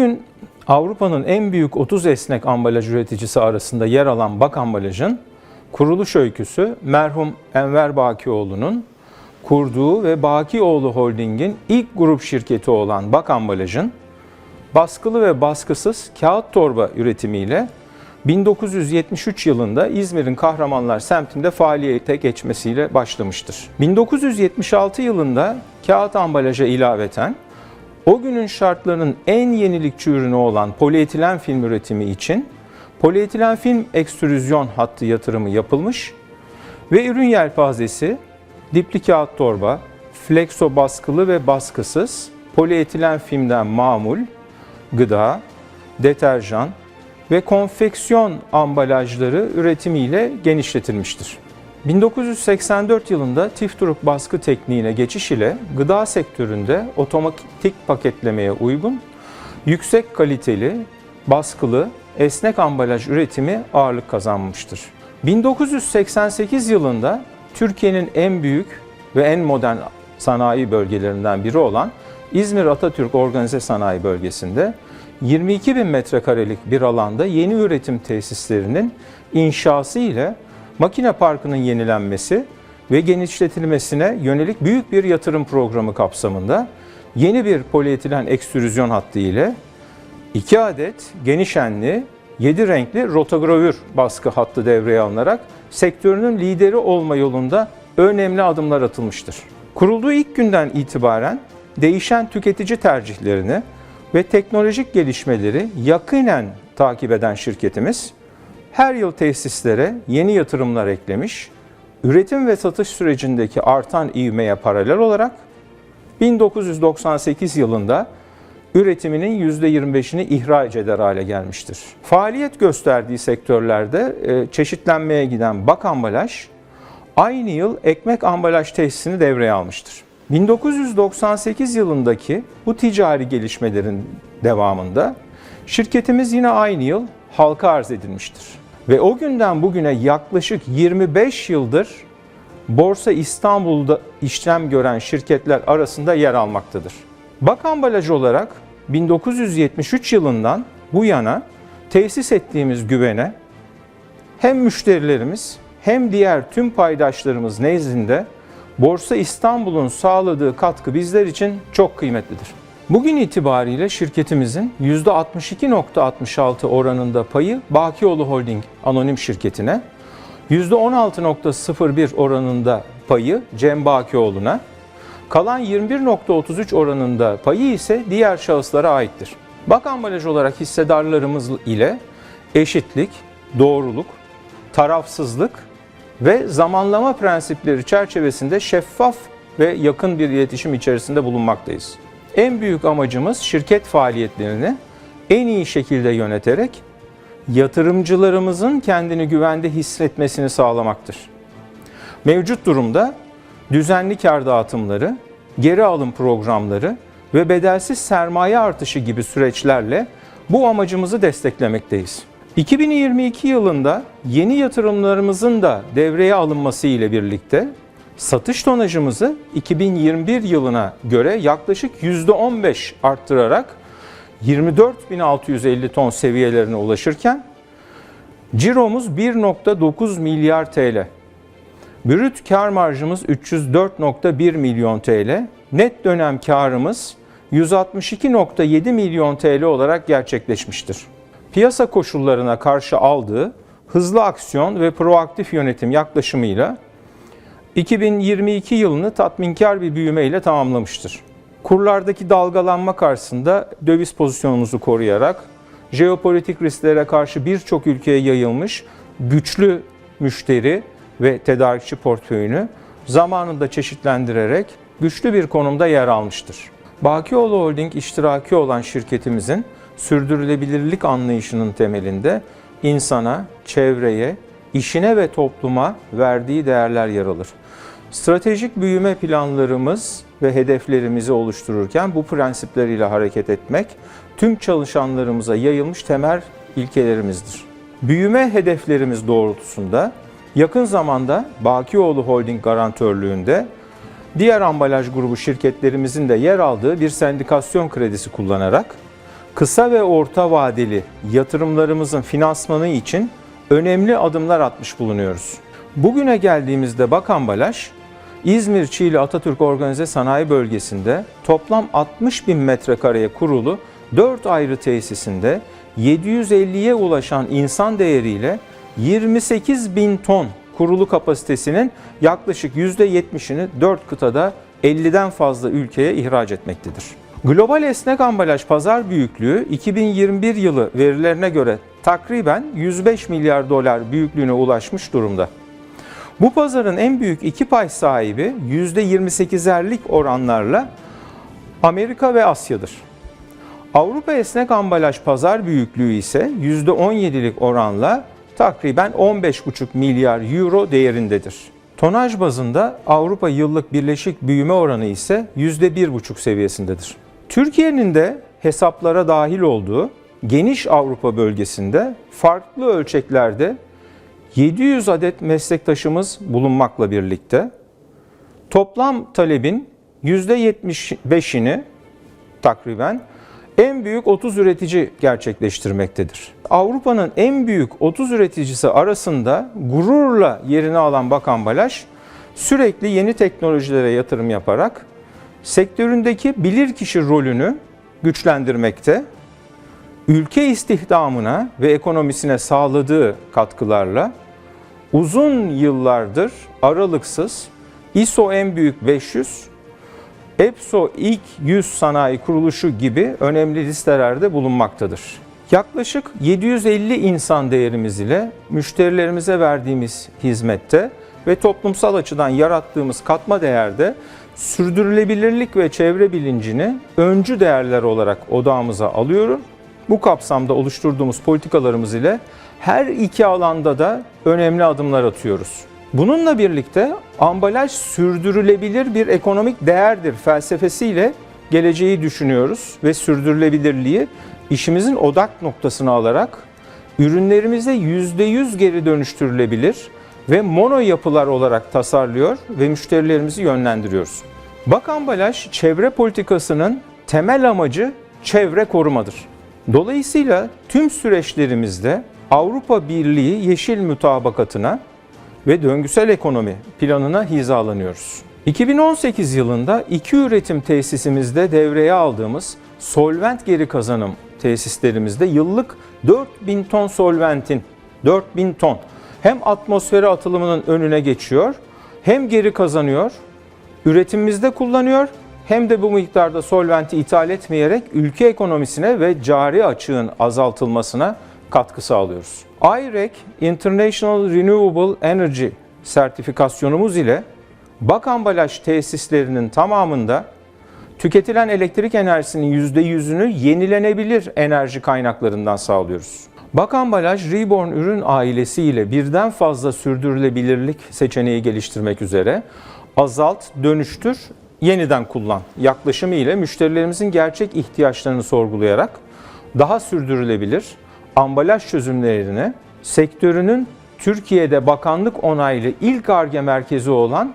Bugün Avrupa'nın en büyük 30 esnek ambalaj üreticisi arasında yer alan Bak Ambalaj'ın kuruluş öyküsü merhum Enver Bakioğlu'nun kurduğu ve Bakioğlu Holding'in ilk grup şirketi olan Bak Ambalaj'ın baskılı ve baskısız kağıt torba üretimiyle 1973 yılında İzmir'in Kahramanlar semtinde faaliyete geçmesiyle başlamıştır. 1976 yılında kağıt ambalaja ilaveten o günün şartlarının en yenilikçi ürünü olan polietilen film üretimi için polietilen film ekstrüzyon hattı yatırımı yapılmış ve ürün yelpazesi dipli kağıt torba, flexo baskılı ve baskısız, polietilen filmden mamul, gıda, deterjan ve konfeksiyon ambalajları üretimiyle genişletilmiştir. 1984 yılında tifturuk baskı tekniğine geçiş ile gıda sektöründe otomatik paketlemeye uygun, yüksek kaliteli, baskılı, esnek ambalaj üretimi ağırlık kazanmıştır. 1988 yılında Türkiye'nin en büyük ve en modern sanayi bölgelerinden biri olan İzmir Atatürk Organize Sanayi Bölgesi'nde 22 bin metrekarelik bir alanda yeni üretim tesislerinin inşası ile makine parkının yenilenmesi ve genişletilmesine yönelik büyük bir yatırım programı kapsamında yeni bir polietilen ekstrüzyon hattı ile 2 adet geniş enli 7 renkli rotogravür baskı hattı devreye alınarak sektörünün lideri olma yolunda önemli adımlar atılmıştır. Kurulduğu ilk günden itibaren değişen tüketici tercihlerini ve teknolojik gelişmeleri yakinen takip eden şirketimiz her yıl tesislere yeni yatırımlar eklemiş, üretim ve satış sürecindeki artan ivmeye paralel olarak 1998 yılında üretiminin %25'ini ihraç eder hale gelmiştir. Faaliyet gösterdiği sektörlerde e, çeşitlenmeye giden Bak Ambalaj, aynı yıl ekmek ambalaj tesisini devreye almıştır. 1998 yılındaki bu ticari gelişmelerin devamında şirketimiz yine aynı yıl halka arz edilmiştir. Ve o günden bugüne yaklaşık 25 yıldır Borsa İstanbul'da işlem gören şirketler arasında yer almaktadır. Bak ambalaj olarak 1973 yılından bu yana tesis ettiğimiz güvene hem müşterilerimiz hem diğer tüm paydaşlarımız nezdinde Borsa İstanbul'un sağladığı katkı bizler için çok kıymetlidir. Bugün itibariyle şirketimizin %62.66 oranında payı Bakioğlu Holding anonim şirketine, %16.01 oranında payı Cem Bakioğlu'na, kalan 21.33 oranında payı ise diğer şahıslara aittir. Bak ambalaj olarak hissedarlarımız ile eşitlik, doğruluk, tarafsızlık ve zamanlama prensipleri çerçevesinde şeffaf ve yakın bir iletişim içerisinde bulunmaktayız. En büyük amacımız şirket faaliyetlerini en iyi şekilde yöneterek yatırımcılarımızın kendini güvende hissetmesini sağlamaktır. Mevcut durumda düzenli kar dağıtımları, geri alım programları ve bedelsiz sermaye artışı gibi süreçlerle bu amacımızı desteklemekteyiz. 2022 yılında yeni yatırımlarımızın da devreye alınması ile birlikte satış tonajımızı 2021 yılına göre yaklaşık %15 arttırarak 24.650 ton seviyelerine ulaşırken ciromuz 1.9 milyar TL. Brüt kar marjımız 304.1 milyon TL. Net dönem karımız 162.7 milyon TL olarak gerçekleşmiştir. Piyasa koşullarına karşı aldığı hızlı aksiyon ve proaktif yönetim yaklaşımıyla 2022 yılını tatminkar bir büyüme ile tamamlamıştır. Kurlardaki dalgalanma karşısında döviz pozisyonumuzu koruyarak jeopolitik risklere karşı birçok ülkeye yayılmış güçlü müşteri ve tedarikçi portföyünü zamanında çeşitlendirerek güçlü bir konumda yer almıştır. Bakioğlu Holding iştiraki olan şirketimizin sürdürülebilirlik anlayışının temelinde insana, çevreye, işine ve topluma verdiği değerler yer alır. Stratejik büyüme planlarımız ve hedeflerimizi oluştururken bu prensipleriyle hareket etmek tüm çalışanlarımıza yayılmış temel ilkelerimizdir. Büyüme hedeflerimiz doğrultusunda yakın zamanda Bakioğlu Holding garantörlüğünde diğer ambalaj grubu şirketlerimizin de yer aldığı bir sendikasyon kredisi kullanarak kısa ve orta vadeli yatırımlarımızın finansmanı için önemli adımlar atmış bulunuyoruz. Bugüne geldiğimizde Bak Ambalaj, İzmir Çiğli Atatürk Organize Sanayi Bölgesi'nde toplam 60 bin metrekareye kurulu 4 ayrı tesisinde 750'ye ulaşan insan değeriyle 28 bin ton kurulu kapasitesinin yaklaşık %70'ini 4 kıtada 50'den fazla ülkeye ihraç etmektedir. Global esnek ambalaj pazar büyüklüğü 2021 yılı verilerine göre takriben 105 milyar dolar büyüklüğüne ulaşmış durumda. Bu pazarın en büyük iki pay sahibi %28'erlik oranlarla Amerika ve Asya'dır. Avrupa esnek ambalaj pazar büyüklüğü ise %17'lik oranla takriben 15,5 milyar euro değerindedir. Tonaj bazında Avrupa yıllık birleşik büyüme oranı ise %1,5 seviyesindedir. Türkiye'nin de hesaplara dahil olduğu geniş Avrupa bölgesinde farklı ölçeklerde 700 adet meslektaşımız bulunmakla birlikte toplam talebin %75'ini takriben en büyük 30 üretici gerçekleştirmektedir. Avrupa'nın en büyük 30 üreticisi arasında gururla yerini alan Bak Ambalaj sürekli yeni teknolojilere yatırım yaparak sektöründeki bilirkişi rolünü güçlendirmekte, ülke istihdamına ve ekonomisine sağladığı katkılarla uzun yıllardır aralıksız ISO en büyük 500, EPSO ilk 100 sanayi kuruluşu gibi önemli listelerde bulunmaktadır. Yaklaşık 750 insan değerimiz ile müşterilerimize verdiğimiz hizmette ve toplumsal açıdan yarattığımız katma değerde sürdürülebilirlik ve çevre bilincini öncü değerler olarak odağımıza alıyorum. Bu kapsamda oluşturduğumuz politikalarımız ile her iki alanda da önemli adımlar atıyoruz. Bununla birlikte ambalaj sürdürülebilir bir ekonomik değerdir felsefesiyle geleceği düşünüyoruz ve sürdürülebilirliği işimizin odak noktasına alarak ürünlerimize %100 geri dönüştürülebilir ve mono yapılar olarak tasarlıyor ve müşterilerimizi yönlendiriyoruz. Bak ambalaj çevre politikasının temel amacı çevre korumadır. Dolayısıyla tüm süreçlerimizde Avrupa Birliği yeşil mutabakatına ve döngüsel ekonomi planına hizalanıyoruz. 2018 yılında iki üretim tesisimizde devreye aldığımız solvent geri kazanım tesislerimizde yıllık 4000 ton solventin 4000 ton hem atmosfere atılımının önüne geçiyor hem geri kazanıyor, üretimimizde kullanıyor hem de bu miktarda solventi ithal etmeyerek ülke ekonomisine ve cari açığın azaltılmasına katkı sağlıyoruz. IREC International Renewable Energy sertifikasyonumuz ile Bak ambalaj tesislerinin tamamında tüketilen elektrik enerjisinin %100'ünü yenilenebilir enerji kaynaklarından sağlıyoruz. Bak ambalaj Reborn ürün ailesi ile birden fazla sürdürülebilirlik seçeneği geliştirmek üzere azalt, dönüştür, yeniden kullan yaklaşımı ile müşterilerimizin gerçek ihtiyaçlarını sorgulayarak daha sürdürülebilir, ambalaj çözümlerini sektörünün Türkiye'de bakanlık onaylı ilk ARGE merkezi olan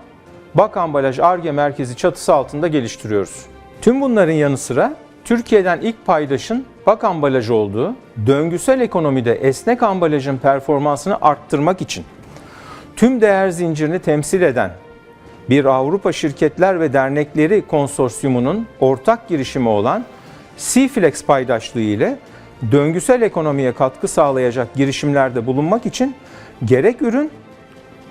Bak Ambalaj ARGE merkezi çatısı altında geliştiriyoruz. Tüm bunların yanı sıra Türkiye'den ilk paydaşın Bak Ambalaj olduğu döngüsel ekonomide esnek ambalajın performansını arttırmak için tüm değer zincirini temsil eden bir Avrupa Şirketler ve Dernekleri Konsorsiyumu'nun ortak girişimi olan C-Flex paydaşlığı ile döngüsel ekonomiye katkı sağlayacak girişimlerde bulunmak için gerek ürün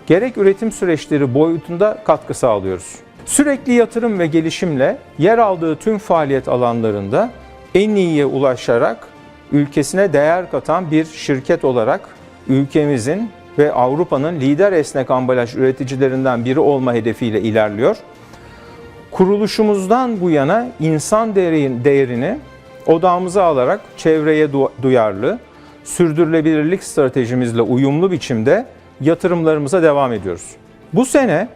gerek üretim süreçleri boyutunda katkı sağlıyoruz. Sürekli yatırım ve gelişimle yer aldığı tüm faaliyet alanlarında en iyiye ulaşarak ülkesine değer katan bir şirket olarak ülkemizin ve Avrupa'nın lider esnek ambalaj üreticilerinden biri olma hedefiyle ilerliyor. Kuruluşumuzdan bu yana insan değerini odağımıza alarak çevreye duyarlı, sürdürülebilirlik stratejimizle uyumlu biçimde yatırımlarımıza devam ediyoruz. Bu sene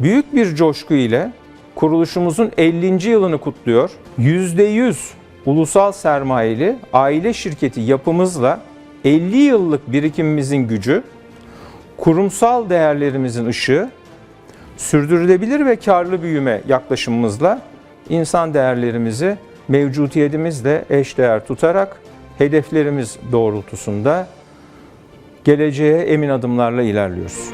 büyük bir coşku ile kuruluşumuzun 50. yılını kutluyor. %100 ulusal sermayeli aile şirketi yapımızla 50 yıllık birikimimizin gücü, kurumsal değerlerimizin ışığı, sürdürülebilir ve karlı büyüme yaklaşımımızla insan değerlerimizi mevcutiyetimizle eşdeğer tutarak hedeflerimiz doğrultusunda geleceğe emin adımlarla ilerliyoruz.